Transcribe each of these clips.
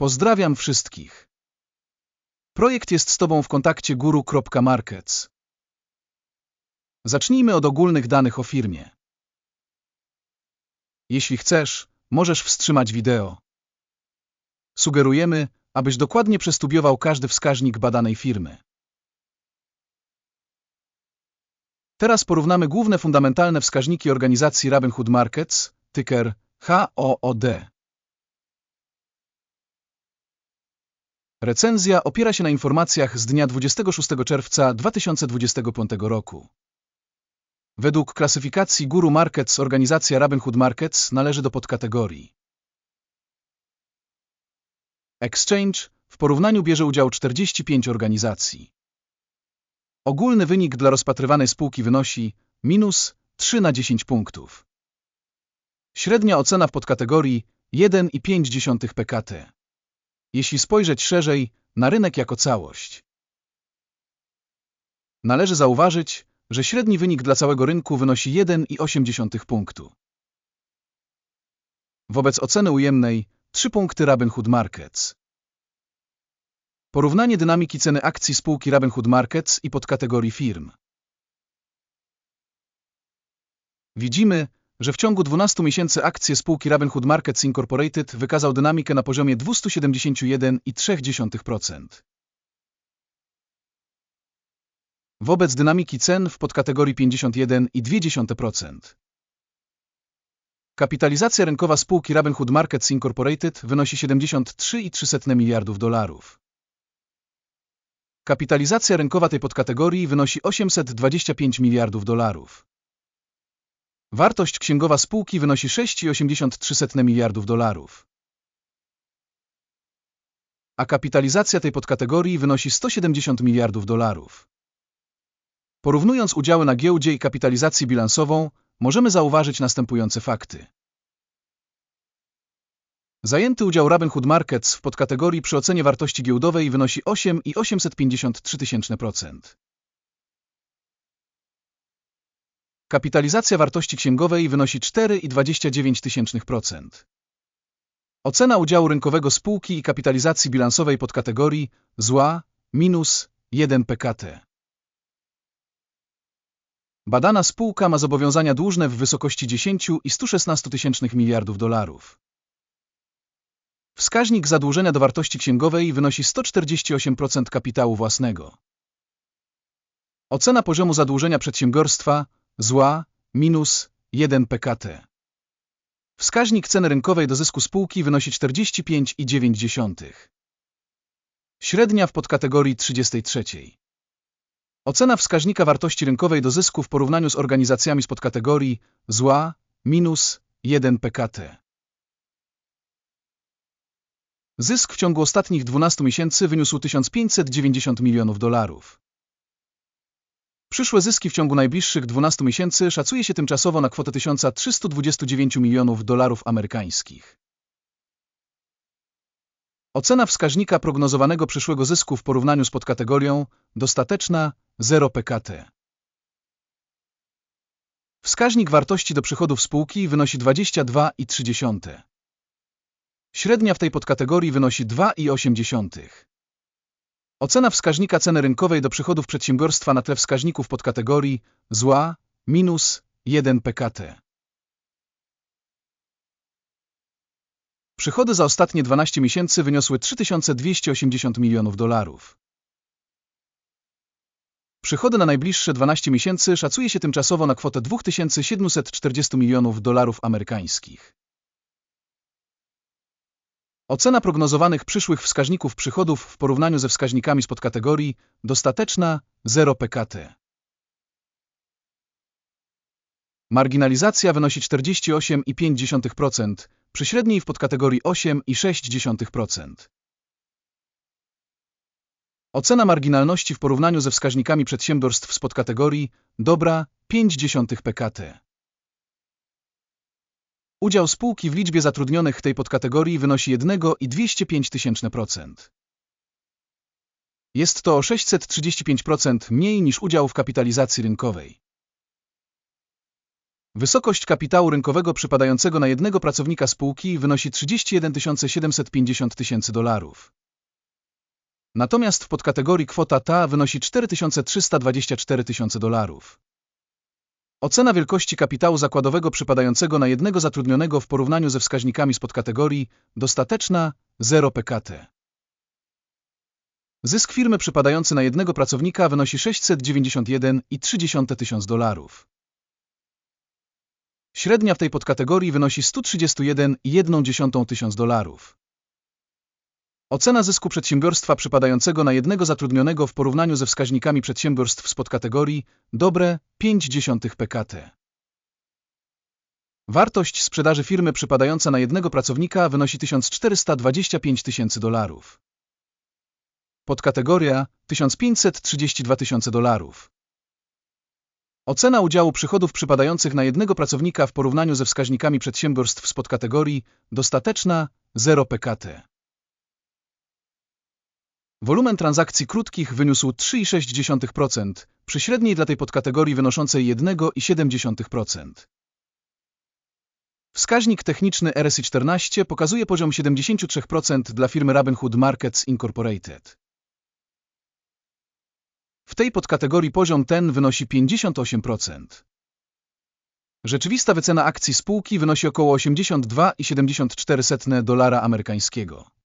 Pozdrawiam wszystkich. Projekt jest z Tobą w kontakcie guru.markets. Zacznijmy od ogólnych danych o firmie. Jeśli chcesz, możesz wstrzymać wideo. Sugerujemy, abyś dokładnie przestudiował każdy wskaźnik badanej firmy. Teraz porównamy główne fundamentalne wskaźniki organizacji Robinhood Markets, ticker HOOD. Recenzja opiera się na informacjach z dnia 26 czerwca 2025 roku. Według klasyfikacji Guru Markets organizacja Robinhood Markets należy do podkategorii Exchange w porównaniu bierze udział 45 organizacji. Ogólny wynik dla rozpatrywanej spółki wynosi minus 3 na 10 punktów. Średnia ocena w podkategorii 1,5 PKT. Jeśli spojrzeć szerzej na rynek jako całość. Należy zauważyć, że średni wynik dla całego rynku wynosi 1,8 punktu. Wobec oceny ujemnej 3 punkty Robinhood Markets. Porównanie dynamiki ceny akcji spółki Robinhood Markets i podkategorii firm. Widzimy, że w ciągu 12 miesięcy akcje spółki Robinhood Markets Incorporated wykazał dynamikę na poziomie 271,3%. Wobec dynamiki cen w podkategorii 51,2%. Kapitalizacja rynkowa spółki Robinhood Markets Incorporated wynosi 73,3 miliardów dolarów. Kapitalizacja rynkowa tej podkategorii wynosi 825 miliardów dolarów. Wartość księgowa spółki wynosi 6,83 miliardów dolarów. A kapitalizacja tej podkategorii wynosi 170 miliardów dolarów. Porównując udziały na giełdzie i kapitalizację bilansową, możemy zauważyć następujące fakty. Zajęty udział Robinhood Markets w podkategorii przy ocenie wartości giełdowej wynosi 8,853%. Kapitalizacja wartości księgowej wynosi 4,29%. Ocena udziału rynkowego spółki i kapitalizacji bilansowej podkategorii zła minus 1 PKT. Badana spółka ma zobowiązania dłużne w wysokości 10 i 116 tysięcznych miliardów dolarów. Wskaźnik zadłużenia do wartości księgowej wynosi 148% kapitału własnego. Ocena poziomu zadłużenia przedsiębiorstwa zła minus 1 PKT. Wskaźnik ceny rynkowej do zysku spółki wynosi 45,9. Średnia w podkategorii 33. Ocena wskaźnika wartości rynkowej do zysku w porównaniu z organizacjami z podkategorii zła minus 1 PKT. Zysk w ciągu ostatnich 12 miesięcy wyniósł 1590 milionów dolarów. Przyszłe zyski w ciągu najbliższych 12 miesięcy szacuje się tymczasowo na kwotę 1329 milionów dolarów amerykańskich. Ocena wskaźnika prognozowanego przyszłego zysku w porównaniu z podkategorią dostateczna 0 PKT. Wskaźnik wartości do przychodów spółki wynosi 22,3. Średnia w tej podkategorii wynosi 2,8. Ocena wskaźnika ceny rynkowej do przychodów przedsiębiorstwa na tle wskaźników podkategorii zła minus 1 PKT. Przychody za ostatnie 12 miesięcy wyniosły 3280 milionów dolarów. Przychody na najbliższe 12 miesięcy szacuje się tymczasowo na kwotę 2740 milionów dolarów amerykańskich. Ocena prognozowanych przyszłych wskaźników przychodów w porównaniu ze wskaźnikami z podkategorii dostateczna 0 PKT. Marginalizacja wynosi 48,5% przy średniej w podkategorii 8,6%. Ocena marginalności w porównaniu ze wskaźnikami przedsiębiorstw z podkategorii dobra 0,5 PKT. Udział spółki w liczbie zatrudnionych tej podkategorii wynosi 1,205%. Jest to o 635% mniej niż udział w kapitalizacji rynkowej. Wysokość kapitału rynkowego przypadającego na jednego pracownika spółki wynosi 31 750 tysięcy dolarów. Natomiast w podkategorii kwota ta wynosi 4324 tysiące dolarów. Ocena wielkości kapitału zakładowego przypadającego na jednego zatrudnionego w porównaniu ze wskaźnikami z podkategorii dostateczna 0 PKT. Zysk firmy przypadający na jednego pracownika wynosi 691,3 tysiąc dolarów. Średnia w tej podkategorii wynosi 131,1 tysiąc dolarów. Ocena zysku przedsiębiorstwa przypadającego na jednego zatrudnionego w porównaniu ze wskaźnikami przedsiębiorstw z podkategorii dobre 0,5 PKT. Wartość sprzedaży firmy przypadająca na jednego pracownika wynosi 1425 tysięcy dolarów. Podkategoria 1532 tysiące dolarów. Ocena udziału przychodów przypadających na jednego pracownika w porównaniu ze wskaźnikami przedsiębiorstw z podkategorii dostateczna 0 PKT. Wolumen transakcji krótkich wyniósł 3,6% przy średniej dla tej podkategorii wynoszącej 1,7%. Wskaźnik techniczny RSI 14 pokazuje poziom 73% dla firmy Robinhood Markets Incorporated. W tej podkategorii poziom ten wynosi 58%. Rzeczywista wycena akcji spółki wynosi około 82,74 dolara amerykańskiego.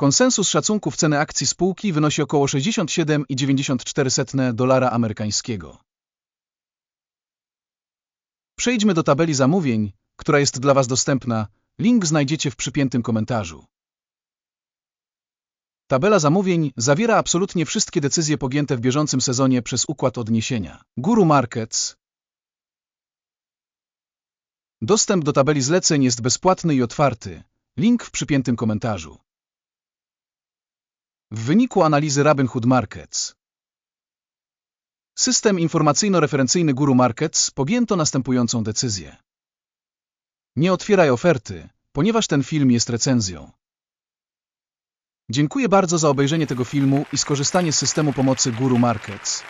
Konsensus szacunków ceny akcji spółki wynosi około 67,94 dolara amerykańskiego. Przejdźmy do tabeli zamówień, która jest dla Was dostępna. Link znajdziecie w przypiętym komentarzu. Tabela zamówień zawiera absolutnie wszystkie decyzje podjęte w bieżącym sezonie przez układ odniesienia. Guru Markets. Dostęp do tabeli zleceń jest bezpłatny i otwarty. Link w przypiętym komentarzu. W wyniku analizy Robinhood Markets. System informacyjno-referencyjny Guru Markets podjęto następującą decyzję. Nie otwieraj oferty, ponieważ ten film jest recenzją. Dziękuję bardzo za obejrzenie tego filmu i skorzystanie z systemu pomocy Guru Markets.